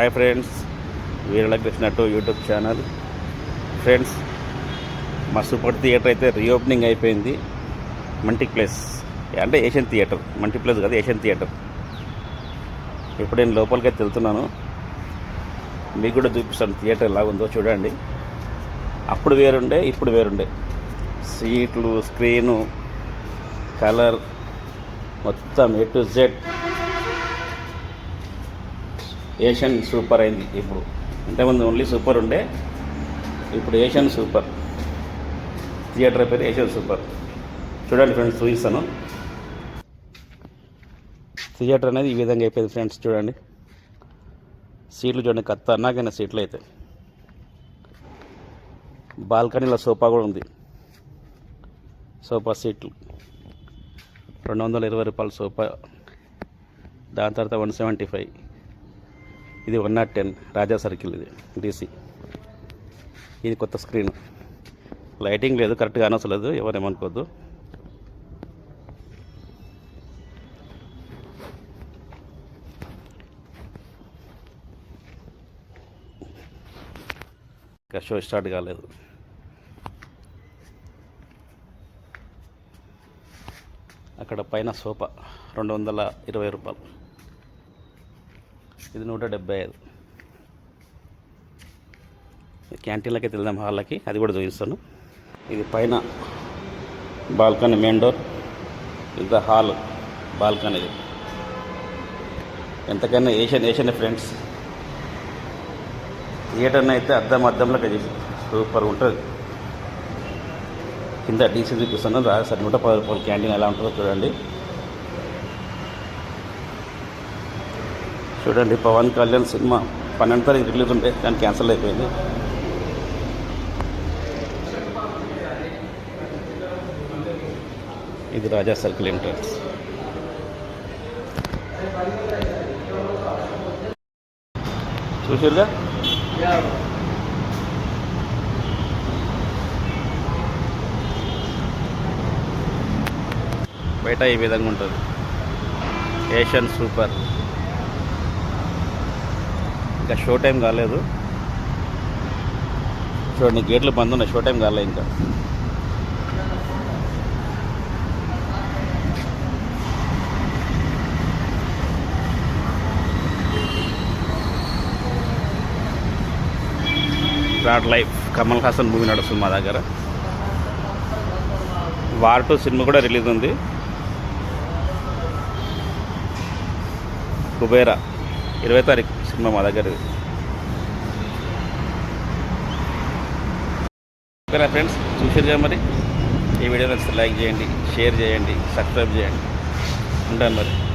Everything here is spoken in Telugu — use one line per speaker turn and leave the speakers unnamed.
hi friends Veeralakrishna to YouTube channel friends మా సూపర్ థియేటర్ అయితే రీఓపెనింగ్ అయిపోయింది మల్టీప్లెక్స్ అంటే ఏషియన్ థియేటర్ మల్టీప్లెక్స్ కాదు ఏషియన్ థియేటర్ ఇప్పుడు నేను లోపలికి వెళ్తున్నాను మీకు కూడా చూపిస్తాను థియేటర్ ఎలా ఉందో చూడండి అప్పుడు వేరుండే ఇప్పుడు వేరుండే సీట్లు స్క్రీను కలర్ మొత్తం A to Z Asian super అయింది ఇప్పుడు ఇంతకుముందు ఓన్లీ సూపర్ ఉండే ఇప్పుడు ఏషియన్ సూపర్ థియేటర్ పేరు ఏషియన్ సూపర్ చూడండి ఫ్రెండ్స్ చూపిస్తాను థియేటర్ అనేది ఈ విధంగా అయిపోయింది ఫ్రెండ్స్ చూడండి సీట్లు చూడండి కత్త సీట్లు అయితే బాల్కనీలో సోఫా కూడా ఉంది సోఫా సీట్లు రెండు వందల ఇరవై రూపాయల సోఫా దాని తర్వాత వన్ సెవెంటీ ఫైవ్ ఇది one nought ten Raja circle ఇది డీసీ ఇది కొత్త స్క్రీన్ లైటింగ్ లేదు కరెక్ట్గా అనవసలేదు ఎవరేమనుకోవద్దు ఇంకా షో స్టార్ట్ కాలేదు అక్కడ పైన సోఫా రెండు వందల ఇరవై రూపాయలు ఇది నూట డెబ్బై ఐదు క్యాంటీన్లకి తెలిదాం హాల్లకి అది కూడా చూపిస్తాను ఇది పైన బాల్కనీ మెయిన్ డోర్ ఇది హాల్ బాల్కనీ ఎంతకైనా ఎంతకన్నా ఏషియన్ ఏషియన్ ఫ్రెండ్స్ థియేటర్ని అయితే అద్దం అద్దంలోకి సూపర్ ఉంటుంది కింద డీసీ చూపిస్తున్నాను రాజసారి నూట పది రూపాయలు క్యాంటీన్ ఎలా ఉంటుందో చూడండి చూడండి పవన్ కళ్యాణ్ సినిమా పన్నెండు తారీఖు రిలీజ్ ఉంటే దాన్ని క్యాన్సిల్ అయిపోయింది ఇది రాజా సర్కిల్ ఎంట్రన్స్ చూసారుగా బయట ఈ విధంగా ఉంటుంది ఏషియన్ సూపర్ ఇంకా షో టైం కాలేదు చూడండి గేట్లు బంద్ ఉన్నాయి షో టైం కాలేదు ఇంకా రాట్ లైఫ్ కమల్ హాసన్ మూవీ నడుస్తుంది మా దగ్గర వార్ టూ సినిమా కూడా రిలీజ్ ఉంది కుబేరా ఇరవై తారీఖు సినిమా మా దగ్గర ఓకేనా ఫ్రెండ్స్ చూసారుగా మరి ఈ వీడియో నచ్చితే లైక్ చేయండి షేర్ చేయండి సబ్స్క్రైబ్ చేయండి ఉంటాను మరి